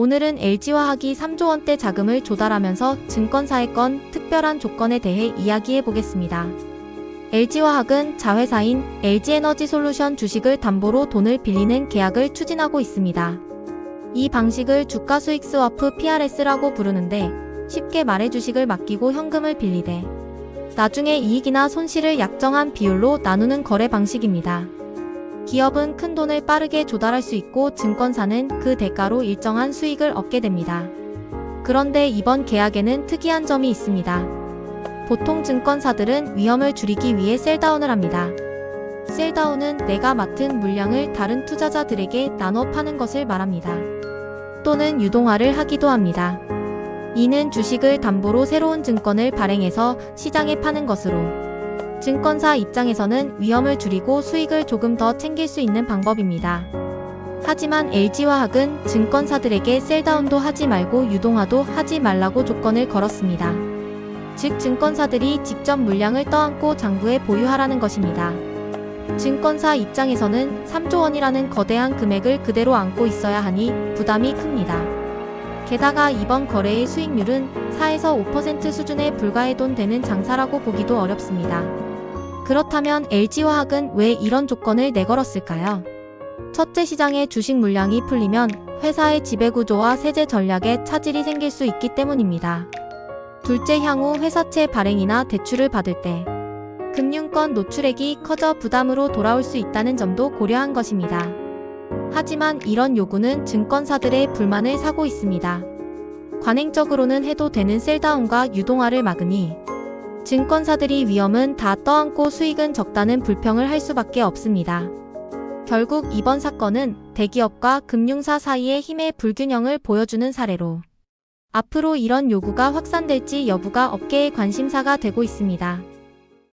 오늘은 LG화학이 3조 원대 자금을 조달하면서 증권사의 건 특별한 조건에 대해 이야기해 보겠습니다. LG화학은 자회사인 LG에너지솔루션 주식을 담보로 돈을 빌리는 계약을 추진하고 있습니다. 이 방식을 주가 수익 스와프 PRS라고 부르는데 쉽게 말해 주식을 맡기고 현금을 빌리되 나중에 이익이나 손실을 약정한 비율로 나누는 거래 방식입니다. 기업은 큰 돈을 빠르게 조달할 수 있고 증권사는 그 대가로 일정한 수익을 얻게 됩니다. 그런데 이번 계약에는 특이한 점이 있습니다. 보통 증권사들은 위험을 줄이기 위해 셀다운을 합니다. 셀다운은 내가 맡은 물량을 다른 투자자들에게 나눠 파는 것을 말합니다. 또는 유동화를 하기도 합니다. 이는 주식을 담보로 새로운 증권을 발행해서 시장에 파는 것으로 증권사 입장에서는 위험을 줄이고 수익을 조금 더 챙길 수 있는 방법입니다. 하지만 LG화학은 증권사들에게 셀다운도 하지 말고 유동화도 하지 말라고 조건을 걸었습니다. 즉 증권사들이 직접 물량을 떠안고 장부에 보유하라는 것입니다. 증권사 입장에서는 3조 원이라는 거대한 금액을 그대로 안고 있어야 하니 부담이 큽니다. 게다가 이번 거래의 수익률은 4에서 5% 수준에 불과해 돈 되는 장사라고 보기도 어렵습니다. 그렇다면 LG화학은 왜 이런 조건을 내걸었을까요? 첫째 시장의 주식 물량이 풀리면 회사의 지배구조와 세제 전략에 차질이 생길 수 있기 때문입니다. 둘째 향후 회사채 발행이나 대출을 받을 때 금융권 노출액이 커져 부담으로 돌아올 수 있다는 점도 고려한 것입니다. 하지만 이런 요구는 증권사들의 불만을 사고 있습니다. 관행적으로는 해도 되는 셀다운과 유동화를 막으니 증권사들이 위험은 다 떠안고 수익은 적다는 불평을 할 수밖에 없습니다. 결국 이번 사건은 대기업과 금융사 사이의 힘의 불균형을 보여주는 사례로 앞으로 이런 요구가 확산될지 여부가 업계의 관심사가 되고 있습니다.